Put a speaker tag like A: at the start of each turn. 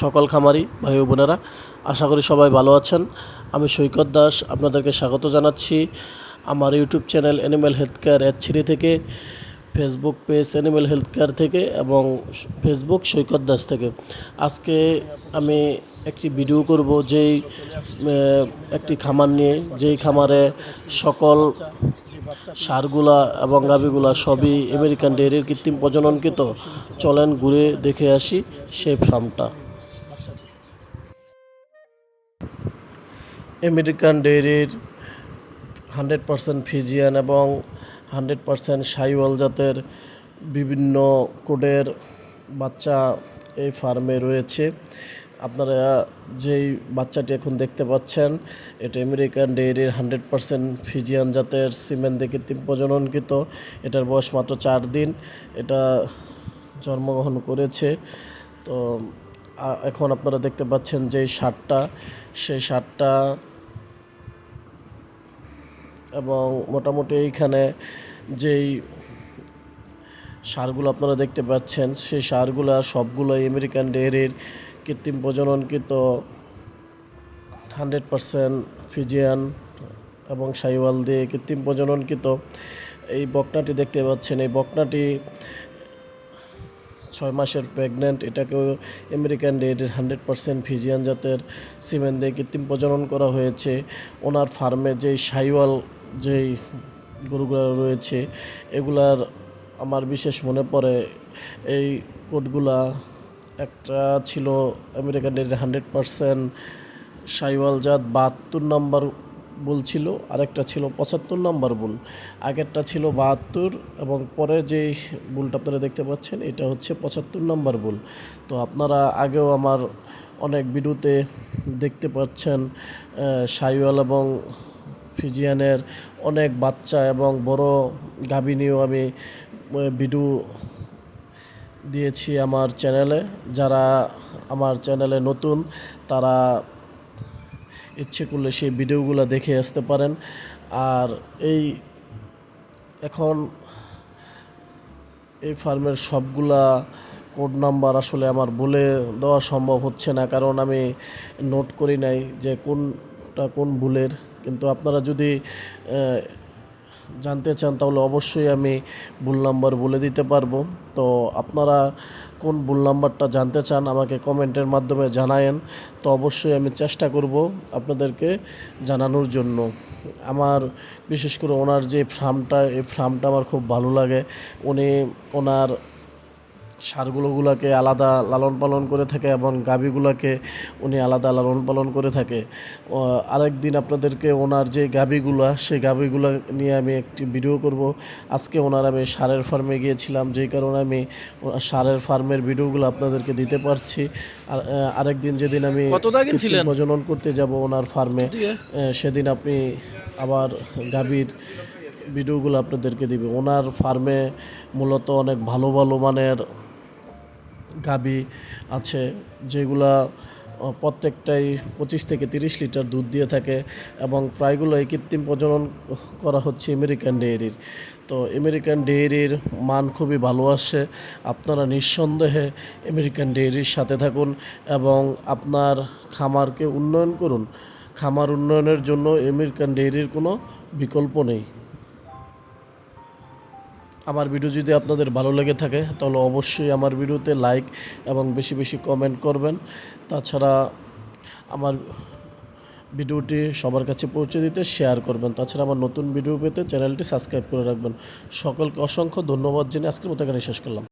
A: সকল খামারি ভাই বোনেরা, আশা করি সবাই ভালো আছেন। আমি সৈকত দাস, আপনাদেরকে স্বাগত জানাচ্ছি। আমার YouTube channel animal health care three থেকে Facebook page animal health care থেকে এবং ফেসবুক সৈকত দাস থেকে। আজকে আমি একটি ভিডিও করব যেই একটি খামার নিয়ে, যেই খামারে সকল সারগুলা এবং গাভিগুলা সবই আমেরিকান ডেয়ারির কৃত্রিম প্রজননকৃত, চলেন ঘুরে দেখে আসি সেই ফার্মটা আমেরিকান ডেয়ারির হান্ড্রেড পারসেন্ট ফিজিয়ান এবং হান্ড্রেড পারসেন্ট সাইওয়াল জাতের বিভিন্ন কোডের বাচ্চা এই ফার্মে রয়েছে। আপনারা যেই বাচ্চাটি এখন দেখতে পাচ্ছেন, এটা আমেরিকান ডেয়ারির হান্ড্রেড পারসেন্ট ফিজিয়ান জাতের সিমেন্ট দিয়ে কৃত্রিম প্রজননকৃত। এটার বয়স মাত্র চার দিন। এটা জন্মগ্রহণ করেছে। তো এখন আপনারা দেখতে পাচ্ছেন যেই সারটা, সেই সারটা এবং মোটামুটি এইখানে যেই সারগুলো আপনারা দেখতে পাচ্ছেন, সেই সারগুলো সবগুলোই আমেরিকান ডেয়ারির কৃত্রিম প্রজননকৃত হান্ড্রেড পারসেন্ট ফিজিয়ান এবং সাইওয়াল দিয়ে কৃত্রিম প্রজননকৃত এই বকনাটি দেখতে পাচ্ছেন। এই বকনাটি ছয় মাসের প্রেগনেন্ট এটাকেও আমেরিকান ডেয়ারির হান্ড্রেড পারসেন্ট ফিজিয়ান জাতের সিমেন্ট দিয়ে কৃত্রিম প্রজনন করা হয়েছে। ওনার ফার্মে যেই সাইওয়াল যেই গরুগুলো রয়েছে, এগুলার আমার বিশেষ মনে পড়ে। এই কোটগুলা একটা ছিল আমেরিকান ডেয়ারির হান্ড্রেড পারসেন্ট সাইওয়াল জাত, বাহাত্তর নাম্বার বুল ছিল, আরেকটা ছিল পঁচাত্তর নাম্বার বুল। আগেরটা ছিল বাহাত্তর এবং পরের যে বুলটা আপনারা দেখতে পাচ্ছেন, এটা হচ্ছে পঁচাত্তর নাম্বার বুল। তো আপনারা আগেও আমার অনেক ভিডিওতে দেখতে পাচ্ছেন সাইওয়াল এবং ফিজিয়ানের অনেক বাচ্চা এবং বড় গাভিনীও আমি ভিডিও দিয়েছি আমার চ্যানেলে। যারা আমার চ্যানেলে নতুন, তারা ইচ্ছে করলে সেই ভিডিওগুলো দেখে আসতে পারেন। আর এই এখন এই ফার্মের সবগুলা কোড নাম্বার আসলে আমার বলে দেওয়া সম্ভব হচ্ছে না, কারণ আমি নোট করি নাই যে কোনটা কোন ভুলের। কিন্তু আপনারা যদি জানতে চান, তাহলে অবশ্যই আমি ভুল নাম্বার বলে দিতে পারব। তো আপনারা কোন ভুল নাম্বারটা জানতে চান, আমাকে কমেন্টের মাধ্যমে জানায়েন। তো অবশ্যই আমি চেষ্টা করব আপনাদেরকে জানানোর জন্য। আমার, বিশেষ করে ওনার যে ফার্মটা, এই ফার্মটা আমার খুব ভালো লাগে। উনি, ওনার সারগুলোগুলোকে আলাদা লালন পালন করে থাকে এবং গাভীগুলোকে উনি আলাদা লালন পালন করে থাকে। আরেক দিন আপনাদেরকে ওনার যে গাভীগুলো সেই গাভীগুলো নিয়ে আমি একটি ভিডিও করব। আজকে ওনার আমি সারের ফার্মে গিয়েছিলাম যেই কারণে আমি সারের ফার্মের ভিডিওগুলো আপনাদেরকে দিতে পারছি। আর আরেক দিন যেদিন আমি প্রজনন করতে যাব ওনার ফার্মে সেদিন আপনি আবার গাভীর ভিডিওগুলো আপনাদেরকে দিবে। ওনার ফার্মে মূলত অনেক ভালো ভালো মানের গাবি আছে যেগুলা প্রত্যেকটাই পঁচিশ থেকে তিরিশ লিটার দুধ দিয়ে থাকে এবং প্রায়গুলোই কৃত্রিম প্রজনন করা হচ্ছে আমেরিকান ডেয়ারির। তো আমেরিকান ডেয়ারির মান খুবই ভালো আসে। আপনারা নিঃসন্দেহে আমেরিকান ডেয়ারির সাথে থাকুন এবং আপনার খামারকে উন্নয়ন করুন। খামার উন্নয়নের জন্য আমেরিকান ডেয়ারির কোনো বিকল্প নেই। আমার ভিডিও যদি আপনাদের ভালো লেগে থাকে, তাহলে অবশ্যই আমার ভিডিওতে লাইক এবং বেশি বেশি কমেন্ট করবেন। তাছাড়া আমার ভিডিওটি সবার কাছে পৌঁছে দিতে শেয়ার করবেন। তাছাড়া আমার নতুন ভিডিও পেতে চ্যানেলটি সাবস্ক্রাইব করে রাখবেন। সকলকে অসংখ্য ধন্যবাদ জেনে আজকের মতো এখানে শেষ করলাম।